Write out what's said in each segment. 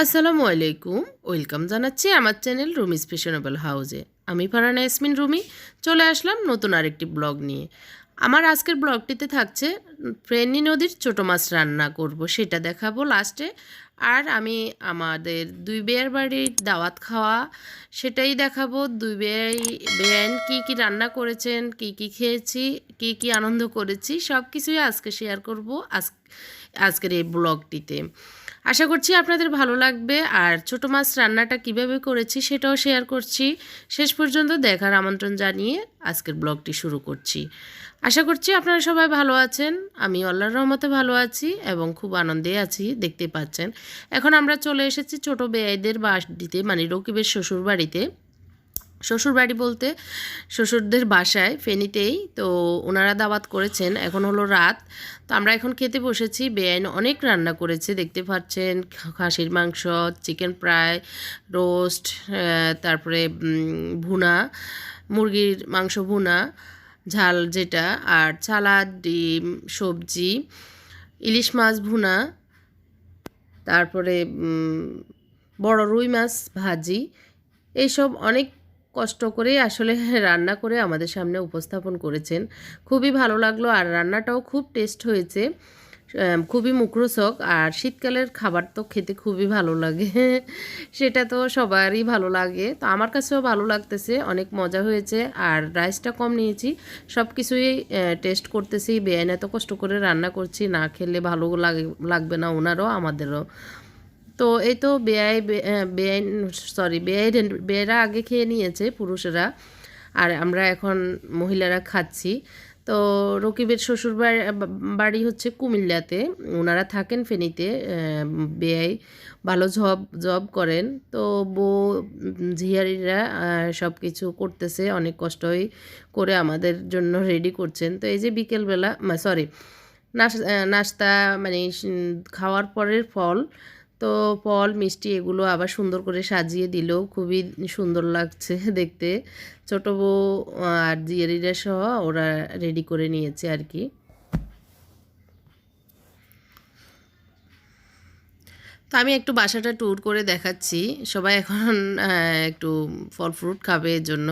আসসালামু আলাইকুম। ওয়েলকাম জানাচ্ছি আমার চ্যানেল রুমিস ফ্যাশনেবল হাউজে। আমি ফারানা ইয়াসমিন রুমি, চলে আসলাম নতুন আরেকটি ব্লগ নিয়ে। আমার আজকের ব্লগটিতে থাকছে ফ্রেন্নি নদীর ছোটো মাছ রান্না করব, সেটা দেখাবো লাস্টে। আর আমি আমাদের দুই বেয়ার বাড়ির দাওয়াত খাওয়া, সেটাই দেখাবো। দুই বেয়াই বেয়ান কী কী রান্না করেছেন, কি কি খেয়েছি, কি কি আনন্দ করেছি সব কিছুই আজকে শেয়ার করব আজ, আজকের এই ব্লগটিতে। আশা করছি আপনাদের ভালো লাগবে। আর ছোট মাছ রান্নাটা কীভাবে করেছি সেটাও শেয়ার করছি। শেষ পর্যন্ত দেখার আমন্ত্রণ জানিয়ে আজকের ব্লগটি শুরু করছি। আশা করছি আপনারা সবাই ভালো আছেন। আমি আল্লাহর রহমতে ভালো আছি এবং খুব আনন্দে আছি, দেখতে পাচ্ছেন। এখন আমরা চলে এসেছি ছোটো বেয়াইদের বাড়িতে মানে রকিবের শ্বশুর বাড়িতে শ্বশুর বাড়ি বলতে শ্বশুরদের বাসায়, ফেনীতেই। তো ওনারা দাওয়াত করেছেন। এখন হলো রাত। তো আমরা এখন খেতে বসেছি। বেআইন অনেক রান্না করেছে। দেখতে পাচ্ছেন খাসির মাংস, চিকেন ফ্রাই, রোস্ট তারপরে ভুনা, মুরগির মাংস ভুনা, ঝাল যেটা, আর সালাদ, ডিম, সবজি, ইলিশ মাছ ভুনা, তারপরে বড় রুই মাছ ভাজি, এইসব অনেক কষ্ট করে আসলে রান্না করে আমাদের সামনে উপস্থাপন করেছেন। খুবই ভালো লাগল আর রান্নাটাও খুব টেস্ট হয়েছে খুবই মুখরোচক আর শীতকালের খাবার তো খেতে খুবই ভালো লাগে। সেটা তো সবারই ভালো লাগে। তো আমার কাছেও ভালো লাগতেছে, অনেক মজা হয়েছে আর রাইসটা কম নিয়েছি। সব কিছুই টেস্ট করতেছি, বেআইন এত কষ্ট করে রান্না করছি, না খেলে ভালো লাগে, লাগবে না ওনারও, আমাদেরও। তো এই তো বেআই বেআই সরি বেআই বেয়েরা আগে খেয়ে নিয়েছে পুরুষেরা। আর আমরা এখন মহিলারা খাচ্ছি। তো রকিবের শ্বশুর বাড়ি হচ্ছে কুমিল্লাতে। ওনারা থাকেন ফেনীতে বেআই ভালো জব জব করেন। তো বউ, ঝিয়ারিরা সব কিছু করতেছে, অনেক কষ্টই করে আমাদের জন্য রেডি করছেন। তো এই যে বিকেলবেলা সরি নাস্তা মানে খাওয়ার পরের ফল তো ফল, মিষ্টি এগুলো আবার সুন্দর করে সাজিয়ে দিল খুবই সুন্দর লাগছে দেখতে। ছোট বউ আর জিয়ারিরা সহ ওরা রেডি করে নিয়েছে আর কি। তো আমি একটু বাসাটা ট্যুর করে দেখাচ্ছি। সবাই এখন একটু ফল ফ্রুট খাবে এর জন্য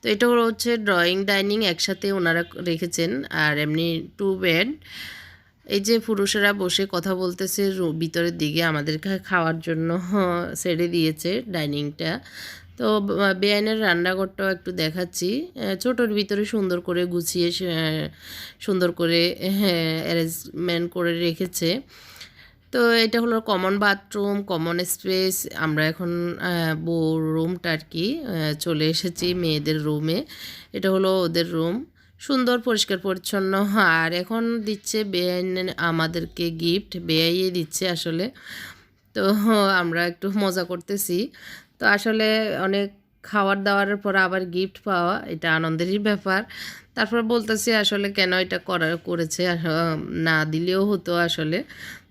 তো এটা হচ্ছে ড্রয়িং ডাইনিং একসাথে ওনারা রেখেছেন। আর এমনি টু বেড এই যে পুরুষেরা বসে কথা বলতেছে ভিতরের দিকে আমাদেরকে খাওয়ার জন্য, ছেড়ে দিয়েছে ডাইনিংটা। তো বেআইনের রান্নাঘরটাও একটু দেখাচ্ছি। ছোটোর ভিতরে সুন্দর করে গুছিয়ে সুন্দর করে অ্যারেঞ্জমেন্ট করে রেখেছে। তো এটা হলো কমন বাথরুম, কমন স্পেস। আমরা এখন বউ রুমটা আর কি চলে এসেছি মেয়েদের রুমে। এটা হলো ওদের রুম। সুন্দর, পরিষ্কার, পরিচ্ছন্ন। আর এখন দিচ্ছে বেআইন আমাদেরকে গিফট বেআইয়ে দিচ্ছে আসলে। তো আমরা একটু মজা করতেছি। তো আসলে অনেক খাওয়ার দাওয়ারের পর আবার গিফট পাওয়া, এটা আনন্দেরই ব্যাপার। তারপর বলতেছি আসলে কেন এটা করা, করেছে না দিলেও হতো আসলে।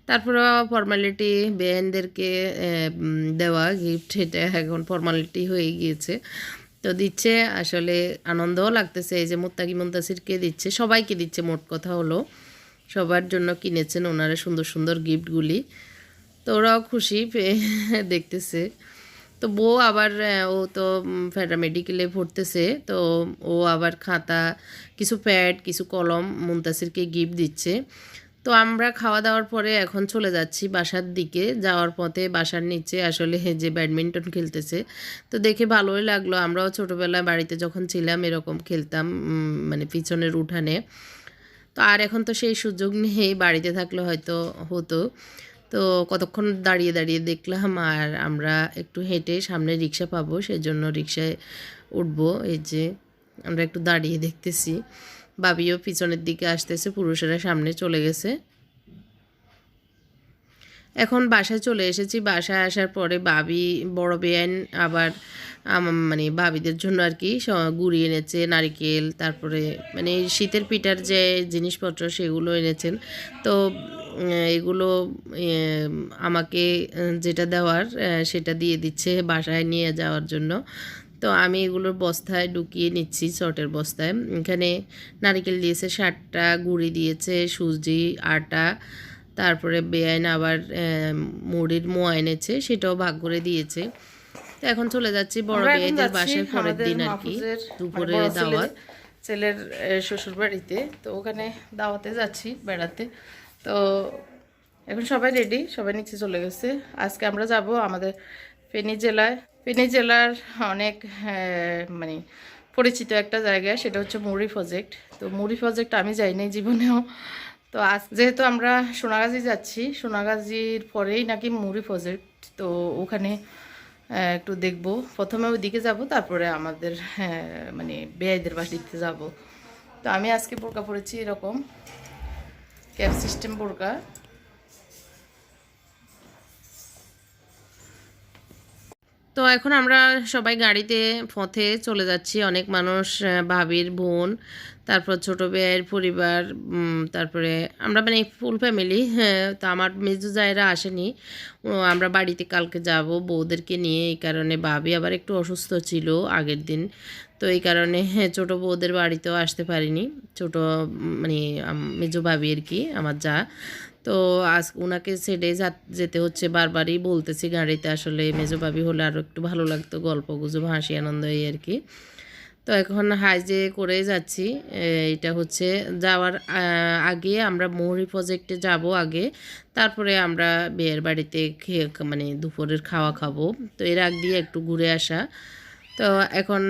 তারপরে ফর্মালিটি বেহেনদেরকে দেওয়া গিফট এটা এখন ফর্মালিটি হয়ে গিয়েছে। তো দিচ্ছে, আসলে আনন্দও লাগতেছে। এই যে মোত্তাকি মুন্তাসিরকে দিচ্ছে, সবাইকে দিচ্ছে মোট কথা হলো। সবার জন্য কিনেছেন ওনারা সুন্দর সুন্দর গিফটগুলি। তো ওরাও খুশি দেখতেছে। তো বউ আবার ও তো মেডিকেলে পড়তেছে তো ও আবার খাতা, কিছু প্যাড, কিছু কলম মুন্তাসিরকে গিফট দিচ্ছে। তো আমরা খাওয়া দাওয়ার পরে এখন চলে যাচ্ছি বাসার দিকে। যাওয়ার পথে বাসার নিচে আসলে যে ব্যাডমিন্টন খেলতেছে, তো দেখে ভালোই লাগল। আমরাও ছোটোবেলায় বাড়িতে যখন ছিলাম এরকম খেলতাম মানে পিছনের উঠানে। তো আর এখন তো সেই সুযোগ নেই, বাড়িতে থাকলে হয়তো হতো। তো কতক্ষণ দাঁড়িয়ে দাঁড়িয়ে দেখলাম আর আমরা একটু হেঁটে সামনে রিক্সা পাবো, সেজন্য রিক্সায় উঠবো। এই যে আমরা একটু দাঁড়িয়ে দেখতেছি। বাবিও পিছনের দিকে আসতেছে, পুরুষেরা সামনে চলে গেছে। এখন বাসায় চলে এসেছি। বাসায় আসার পরে বাবি, বড় বেআইন, আবার মানে ভাবিদের জন্য আর কি গুড়ি এনেছে, নারিকেল, তারপরে মানে শীতের পিঠার যে জিনিসপত্র সেগুলো এনেছেন। তো এগুলো আমাকে যেটা দেওয়ার সেটা দিয়ে দিচ্ছে বাসায় নিয়ে যাওয়ার জন্য। তো আমি এগুলোর বস্তায় ঢুকিয়ে নিচ্ছি চটের বস্তায়। এখানে নারিকেল দিয়েছে ষাটটা গুঁড়ি দিয়েছে সুজি আটা তারপরে বেআইন আবার মুড়ির মোয়া এনেছে সেটাও ভাগ করে দিয়েছে। তো এখন চলে যাচ্ছি বড় এখন বাসায় পরের দিন আর কি মানে দুপুরে দাওয়াত। ছেলের শ্বশুর বাড়িতে তো ওখানে দাওয়াতে যাচ্ছি বেড়াতে। তো এখন সবাই রেডি সবাই নিচে চলে গেছে। আজকে আমরা যাব আমাদের ফেনী জেলায়। ফেনী জেলার অনেক মানে পরিচিত একটা জায়গা, সেটা হচ্ছে মুড়ি প্রজেক্ট। তো মুড়ি প্রজেক্ট আমি যাইনি জীবনেও। তো আজ যেহেতু আমরা সোনাগাজী যাচ্ছি, সোনাগাজীর পরেই নাকি মুড়ি প্রজেক্ট। তো ওখানে একটু দেখব। প্রথমে ওইদিকে যাব, তারপরে আমাদের মানে বেয়াইদের বাড়িতে যাব। তো আমি আজকে বোরকা পরেছি এরকম। ক্যাব সিস্টেম বোরকা। তো এখন আমরা সবাই গাড়িতে পথে চলে যাচ্ছি। অনেক মানুষ ভাবির বোন, তারপর ছোটো ভাইয়ের পরিবার তারপরে আমরা মানে ফুল ফ্যামিলি হ্যাঁ তো আমার মেজু জায়রা আসেনি। আমরা বাড়িতে কালকে যাব, বউদেরকে নিয়ে, এই কারণে ভাবি আবার একটু অসুস্থ ছিল আগের দিন। তো এই কারণে হ্যাঁ ছোটো বউদের বাড়িতেও আসতে পারিনি। ছোট মানে মেজো ভাবি আর কি, আমার যা। তো আজ ওনাকে ছেড়ে যেতে হচ্ছে বারবারই বলতেছি গাড়িতে। আসলে মেজো ভাবি হলে আরও একটু ভালো লাগতো গল্প গুজব, হাসি, আনন্দ, এই আর কি। তো এখন হাইজে করে যাচ্ছি। এটা হচ্ছে যাওয়ার আগে আমরা মৌরি প্রজেক্টে যাব আগে। তারপরে আমরা বিয়ের বাড়িতে খেয়ে মানে দুপুরের খাওয়া খাব। তো এর আগ দিয়ে একটু ঘুরে আসা। তো এখন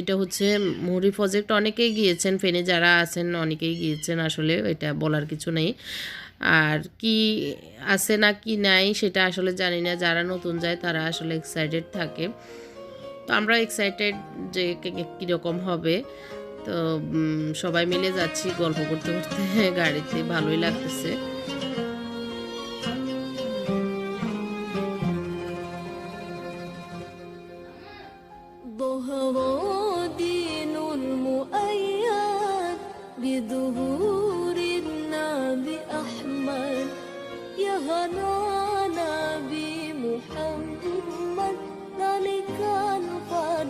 এটা হচ্ছে মুহুরি প্রজেক্ট অনেকেই গিয়েছেন, ফেনে যারা আছেন অনেকেই গিয়েছেন আসলে, এটা বলার কিছু নেই। আর কি আছে না কি নাই সেটা আসলে জানি না যারা নতুন যায় তারা আসলে এক্সাইটেড থাকে তো আমরা এক্সাইটেড যে কে- কে- কীরকম হবে তো উম, সবাই মিলে যাচ্ছি গল্প করতে করতে গাড়িতে ভালোই লাগতেছে ظهر دين المؤيد بظهور يا هنانا بمحمد ذلك الفضل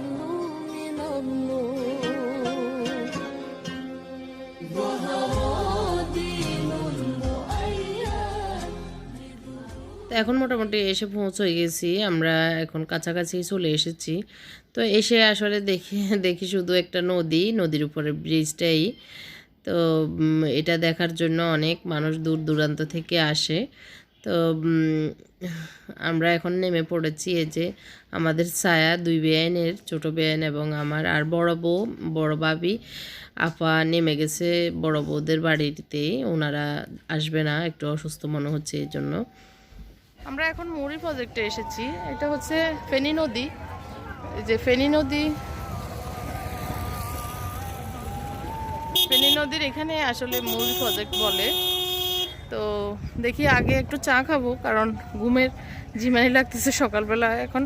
من الله ظهر دين المؤيد তো এখন মোটামুটি এসে পৌঁছে গেছি আমরা এখন কাছাকাছি চলে এসেছি তো এসে আসলে দেখি দেখি শুধু একটা নদী নদীর উপরে ব্রিজটাই তো উম, এটা দেখার জন্য অনেক মানুষ দূর দূরান্ত থেকে আসে তো আমরা এখন নেমে পড়েছি এই যে আমাদের ছায়া, দুই বেআইনের, ছোট বেআইন এবং আমার আর বড় বউ, বড় ভাবি। আপা নেমে গেছে বড় বউদের বাড়িতে, ওনারা আসবে না, একটু অসুস্থ মনে হচ্ছে এই জন্য। আমরা এখন মুড়ি প্রজেক্টে এসেছি, এটা হচ্ছে ফেনী নদী। এই যে ফেনী নদী, ফেনী নদীর এখানে আসলে মুড়ি প্রজেক্ট বলে। তো দেখি আগে একটু চা খাব, কারণ ঘুমের জিমানি লাগতেছে সকালবেলা এখন।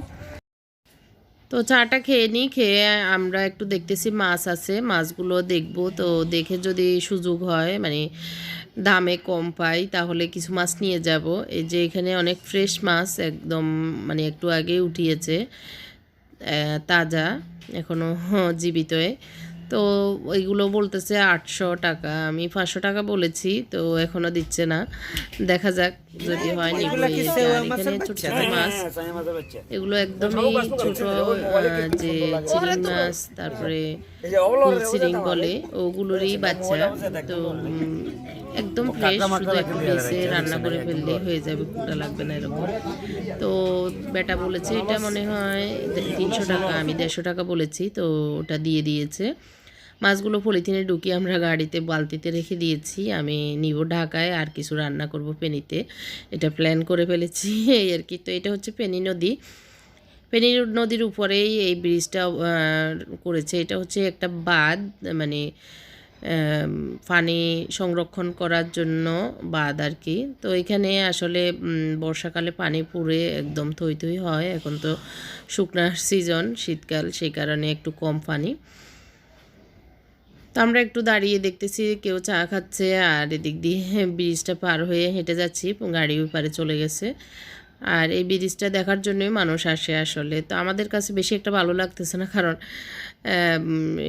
তো চাটা খেয়ে নিই, খেয়ে আমরা একটু দেখতেছি মাছ আছে, মাছগুলো দেখব। তো দেখে যদি সুযোগ হয় মানে দামে কম পাই, তাহলে কিছু মাছ নিয়ে যাব। এই যে এখানে অনেক ফ্রেশ মাছ, একদম মানে একটু আগে উঠিয়েছে তাজা এখনও জীবিতই। তো ওইগুলো বলতেছে আটশো টাকা। আমি পাঁচশো টাকা বলেছি তো এখনও দিচ্ছে না। দেখা যাক যদি হয় নিবো। এই যে। আর এখানে ছোট ছোট মাছ এগুলো একদমই ছোট যে চিরিং মাছ তারপরে চিরিং বলে ওগুলোরই বাচ্চা। তো একদম ফ্রেশ শুধু একটু রান্না করে ফেললেই হয়ে যাবে কুটা লাগবে না এরকম। তো বেটা বলেছে এটা মনে হয় তিনশো টাকা আমি দেড়শো টাকা বলেছি তো ওটা দিয়ে দিয়েছে। মাছগুলো পলিথিনে ঢুকিয়ে আমরা গাড়িতে বালতিতে রেখে দিয়েছি। আমি নিব ঢাকায়, আর কিছু রান্না করব পেনিতে। এটা প্ল্যান করে ফেলেছি। এই আর কি। তো এটা হচ্ছে পেনি নদী। পেনি নদীর উপরেই এই ব্রিজটা করেছে। এটা হচ্ছে একটা বাঁধ মানে পানি সংরক্ষণ করার জন্য বাঁধ আর কি। তো এখানে আসলে বর্ষাকালে পানি পুড়ে একদম থই থই হয়। এখন তো শুকনার সিজন শীতকাল, সেই কারণে একটু কম পানি। তো আমরা একটু দাঁড়িয়ে দেখতেছি কেউ চা খাচ্ছে আর এদিক দিয়ে ব্রিজটা পার হয়ে হেঁটে যাচ্ছি গাড়ি পারে চলে গেছে। আর এই ব্রিজটা দেখার জন্যই মানুষ আসে আসলে। তো আমাদের কাছে বেশি একটা ভালো লাগতেছে না, কারণ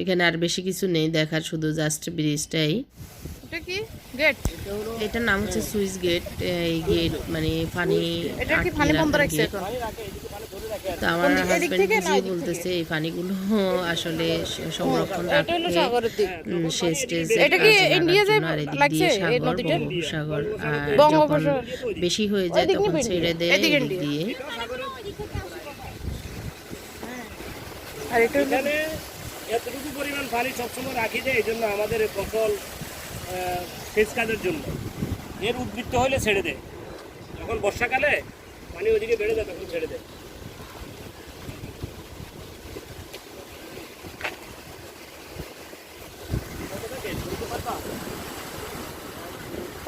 এখানে আর বেশি কিছু নেই দেখার, শুধু জাস্ট ব্রিজটাই। এটা কি গেট এটার নাম হচ্ছে সুইচ গেট এই গেট মানে পানি এটা কি পানি বন্ধ রাখছে এখন? তো আমার কোন হাজবেন্ড বুঝিয়ে বলতেছে এই পানিগুলো আসলে সংরক্ষণ রাখতে স্টেজে এটা কি ইন্ডিয়া যে জন্য আর এদিক লাগছে, এই নদীটা? আর বঙ্গোপসাগর। বেশি হয়ে যায় তখন ছেড়ে দেয় এদিকে দিয়ে। আর এটা এতটুকু পরিমাণ পানি সবসময় রাখি যায় এই জন্য আমাদের ফসল সেচ কাজের জন্য। এর উদ্বৃত্ত হলে ছেড়ে দেয় যখন বর্ষাকালে পানি ওইদিকে বেড়ে যায়, তখন ছেড়ে দেয়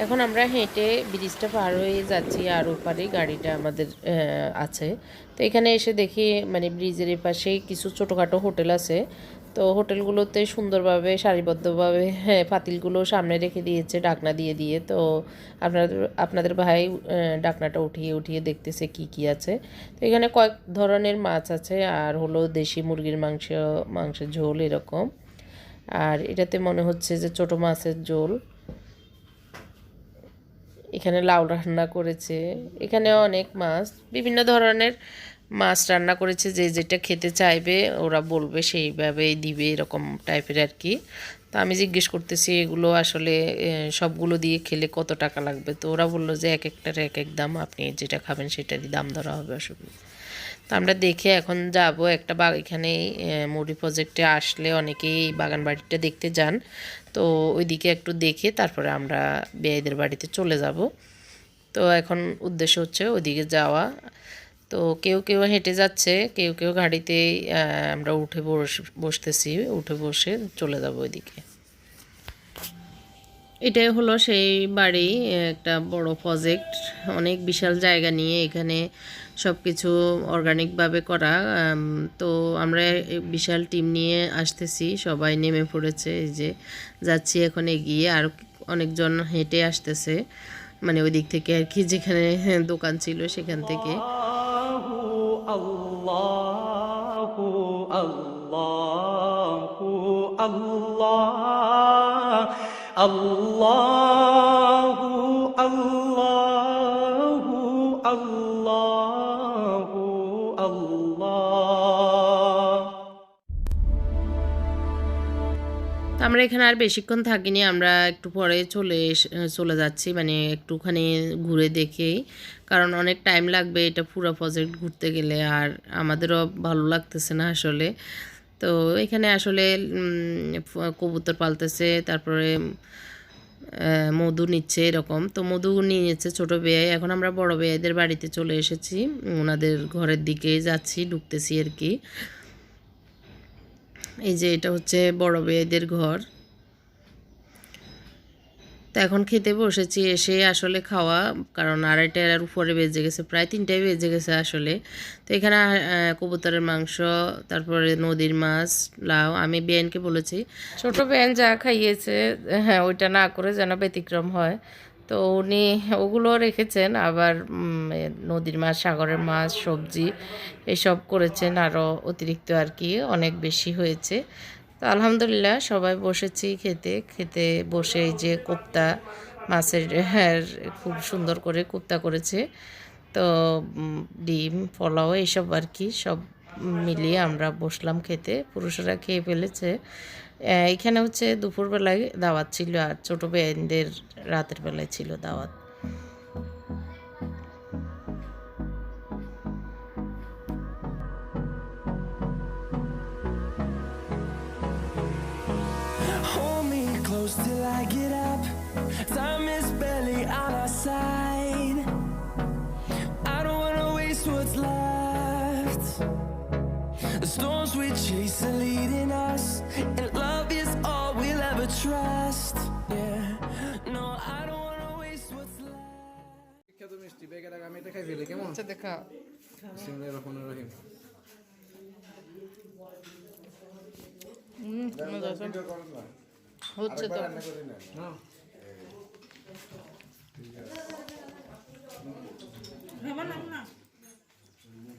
এখন আমরা হেঁটে ব্রিজটা পার হয়ে যাচ্ছি, আর ওপারে গাড়িটা আমাদের আছে। তো এখানে এসে দেখি মানে ব্রিজের পাশেই কিছু ছোটোখাটো হোটেল আছে। তো হোটেলগুলোতে সুন্দরভাবে, সারিবদ্ধভাবে হ্যাঁ পাতিলগুলো সামনে রেখে দিয়েছে, ডাকনা দিয়ে দিয়ে। তো আপনাদের আপনাদের ভাই ডাকনাটা উঠিয়ে উঠিয়ে দেখতেছে কি কি আছে। তো এখানে কয়েক ধরনের মাছ আছে, আর হলো দেশি মুরগির মাংস, মাংসের ঝোল এরকম। আর এটাতে মনে হচ্ছে যে ছোটো মাছের ঝোল। এখানে লাউ রান্না করেছে। এখানে অনেক মাছ, বিভিন্ন ধরনের মাছ রান্না করেছে, যে যেটা খেতে চাইবে ওরা বলবে সেইভাবেই দিবে, এরকম টাইপের আর কি। তো আমি জিজ্ঞেস করতেছি, এগুলো আসলে সবগুলো দিয়ে খেলে কত টাকা লাগবে? তো ওরা বলল যে এক একটার এক এক দাম, আপনি যেটা খাবেন সেটারই দাম ধরা হবে অসুবিধা তো আমরা দেখে এখন যাব, একটা বাগ এখানে মুড়ি প্রজেক্টে আসলে অনেকেই বাগান বাড়িটা দেখতে যান। তো ওইদিকে একটু দেখে তারপরে আমরা বেয়াইদের বাড়িতে চলে যাব। তো এখন উদ্দেশ্য হচ্ছে ওইদিকে যাওয়া। তো কেউ কেউ হেঁটে যাচ্ছে, কেউ কেউ গাড়িতে আমরা উঠে বস, বসতেছি, উঠে বসে চলে যাব ওইদিকে। এটাই হলো সেই বাড়ি, একটা বড় প্রজেক্ট অনেক বিশাল জায়গা নিয়ে এখানে সব কিছু অর্গানিকভাবে করা। তো আমরা বিশাল টিম নিয়ে আসতেছি, সবাই নেমে পড়েছে, এই যে যাচ্ছি এখন এগিয়ে, আর অনেকজন হেঁটে আসতেছে। মানে ওই দিক থেকে আর কি যেখানে দোকান ছিল সেখান থেকে। তো আমরা এখানে আর বেশিক্ষণ থাকিনি, আমরা একটু পরে চলে চলে যাচ্ছি মানে একটুখানি ঘুরে দেখেই। কারণ অনেক টাইম লাগবে এটা পুরো প্রজেক্ট ঘুরতে গেলে, আর আমাদেরও ভালো লাগতেছে না আসলে। তো এখানে আসলে কবুতর পালতেছে, তারপরে মধু নিচ্ছে এরকম। তো মধু নিয়ে নিচ্ছে ছোটো বেয়াই। এখন আমরা বড় বেয়াইদের বাড়িতে চলে এসেছি ওনাদের ঘরের দিকে যাচ্ছি, ঢুকতেছি আর কি। এই যে এটা হচ্ছে বড় বেয়েদের ঘর। তো এখন খেতে বসেছি, এসে আসলে খাওয়া, কারণ আড়াইটার উপরে বেজে গেছে, প্রায় তিনটায় বেজে গেছে আসলে। তো এখানে কবুতরের মাংস, তারপরে নদীর মাছ, লাউ, আমি বেআইনকে বলেছি। ছোট বেন যা খাইয়েছে হ্যাঁ ওইটা না করে যেন ব্যতিক্রম হয়। তো উনি ওগুলো রেখেছেন, আবার নদীর মাছ, সাগরের মাছ, সবজি এসব করেছেন আরও অতিরিক্ত আর কি, অনেক বেশি হয়েছে। তো আলহামদুলিল্লাহ সবাই বসেছি খেতে খেতে বসে যে কোপ্তা মাছের হ্যাঁ খুব সুন্দর করে কোপ্তা করেছে। তো ডিম, পোলাও এইসব আর কি সব মিলিয়ে আমরা বসলাম খেতে, পুরুষরা খেয়ে ফেলেছে। এখানে হচ্ছে দুপুরবেলায় দাওয়াত ছিল আর ছোটো বেআইনদের রাতের বেলায় ছিল দাওয়াত till I get up. Time is barely on our side. I don't wanna waste what's left. The storms we chase are leading us, বিখ্যাত মিষ্টি বেগের আগে আমি এটা খাই ফেলি কেমন? আচ্ছা দেখা। বিসমিল্লাহির রহমানির রহিম। হচ্ছে তো। নাও।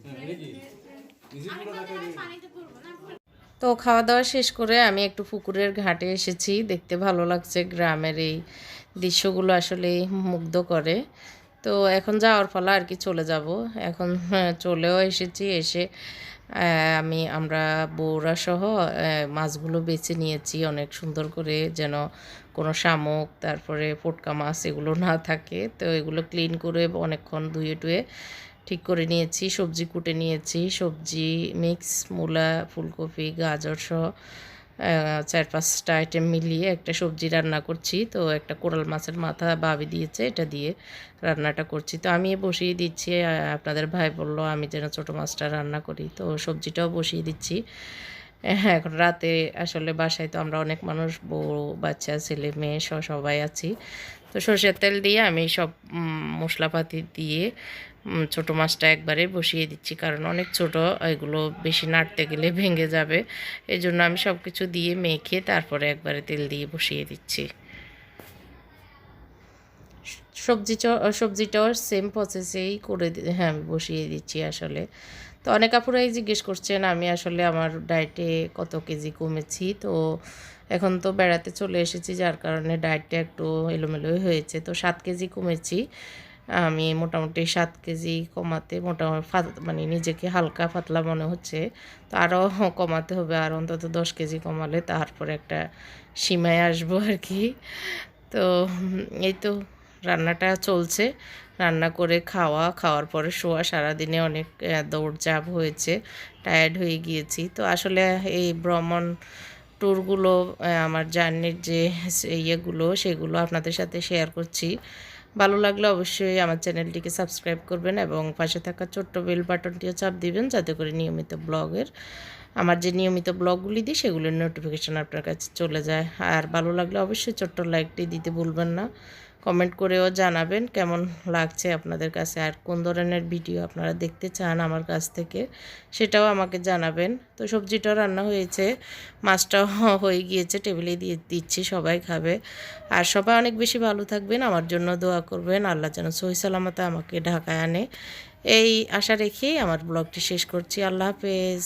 হ্যাঁ, এটা কি? তো খাওয়া দাওয়া শেষ করে আমি একটু পুকুরের ঘাটে এসেছি। দেখতে ভালো লাগছে গ্রামের এই দৃশ্যগুলো আসলে মুগ্ধ করে। তো এখন যাওয়ার ফলে আর কি চলে যাব। এখন চলেও এসেছি, এসে আমি, আমরা বউরা সহ মাছগুলো বেছে নিয়েছি। অনেক সুন্দর করে যেন কোনো শামুক, তারপরে ফটকা মাছ এগুলো না থাকে। তো এগুলো ক্লিন করে অনেকক্ষণ ধুয়ে টুয়ে ঠিক করে নিয়েছি। সবজি কুটে নিয়েছি। সবজি মিক্স মূলা, ফুলকপি, গাজর সহ চার পাঁচটা আইটেম মিলিয়ে একটা সবজি রান্না করছি। তো একটা কোরাল মাছের মাথা ভাবি দিয়েছে, এটা দিয়ে রান্নাটা করছি। তো আমি বসিয়ে দিচ্ছি আপনাদের ভাই বলল, আমি যেন ছোটো মাছটা রান্না করি। তো সবজিটাও বসিয়ে দিচ্ছি। হ্যাঁ এখন রাতে আসলে বাসায় তো আমরা অনেক মানুষ, বউ, বাচ্চা, ছেলে, মেয়ে সবাই আছি। তো সর্ষের তেল দিয়ে আমি সব মশলাপাতি দিয়ে ছোটো মাছটা একবারে বসিয়ে দিচ্ছি, কারণ অনেক ছোট, এগুলো বেশি নাড়তে গেলে ভেঙে যাবে। এই জন্য আমি সব কিছু দিয়ে মেখে তারপরে একবারে তেল দিয়ে বসিয়ে দিচ্ছি। সবজি সবজিটাও সেম প্রসেসেই করে হ্যাঁ আমি বসিয়ে দিচ্ছি আসলে। তো অনেক আপুরাই জিজ্ঞেস করছেন, আমি আসলে আমার ডায়েটে কত কেজি কমেছি? তো এখন তো বেড়াতে চলে এসেছি, যার কারণে ডায়েটটা একটু এলোমেলোই হয়েছে। তো সাত কেজি কমেছি। আমি মোটামুটি সাত কেজি কমাতে মোটামুটি মানে নিজেকে হালকা পাতলা মনে হচ্ছে। তো আরও কমাতে হবে আর অন্তত দশ কেজি কমালে তারপরে একটা সীমায় আসব আর কি। তো এই তো রান্নাটা চলছে। রান্না করে খাওয়া খাওয়ার পরে শোয়া সারাদিনে অনেক আহ, দৌড়ঝাঁপ হয়েছে টায়ার্ড হয়ে গিয়েছি। তো আসলে এই ভ্রমণ ট্যুরগুলো আমার জার্নির যে ইয়েগুলো সেগুলো আপনাদের সাথে শেয়ার করছি। ভালো লাগলে অবশ্যই আমার চ্যানেলটিকে সাবস্ক্রাইব করবেন এবং পাশে থাকা ছোট্ট বেল বাটনটিও চাপ দিবেন যাতে করে নিয়মিত ব্লগের, আমার যে নিয়মিত ব্লগগুলি দিই সেগুলোর নোটিফিকেশান আপনার কাছে চলে যায়। আর ভালো লাগলে অবশ্যই ছোট্ট লাইকটি দিতে ভুলবেন না। কমেন্ট করেও জানাবেন কেমন লাগছে আপনাদের কাছে আর কোন ধরনের ভিডিও আপনারা দেখতে চান আমার কাছ থেকে সেটাও আমাকে জানাবেন। তো সবজিটাও রান্না হয়েছে, মাছটাও হয়ে গিয়েছে, টেবিলে দিয়ে দিচ্ছি, সবাই খাবে। আর সবাই অনেক বেশি ভালো থাকবেন, আমার জন্য দোয়া করবেন, আল্লাহ যেন সহি সালামতে আমাকে ঢাকায় আনে। এই আশা রেখেই আমার ব্লগটি শেষ করছি, আল্লাহ হাফেজ।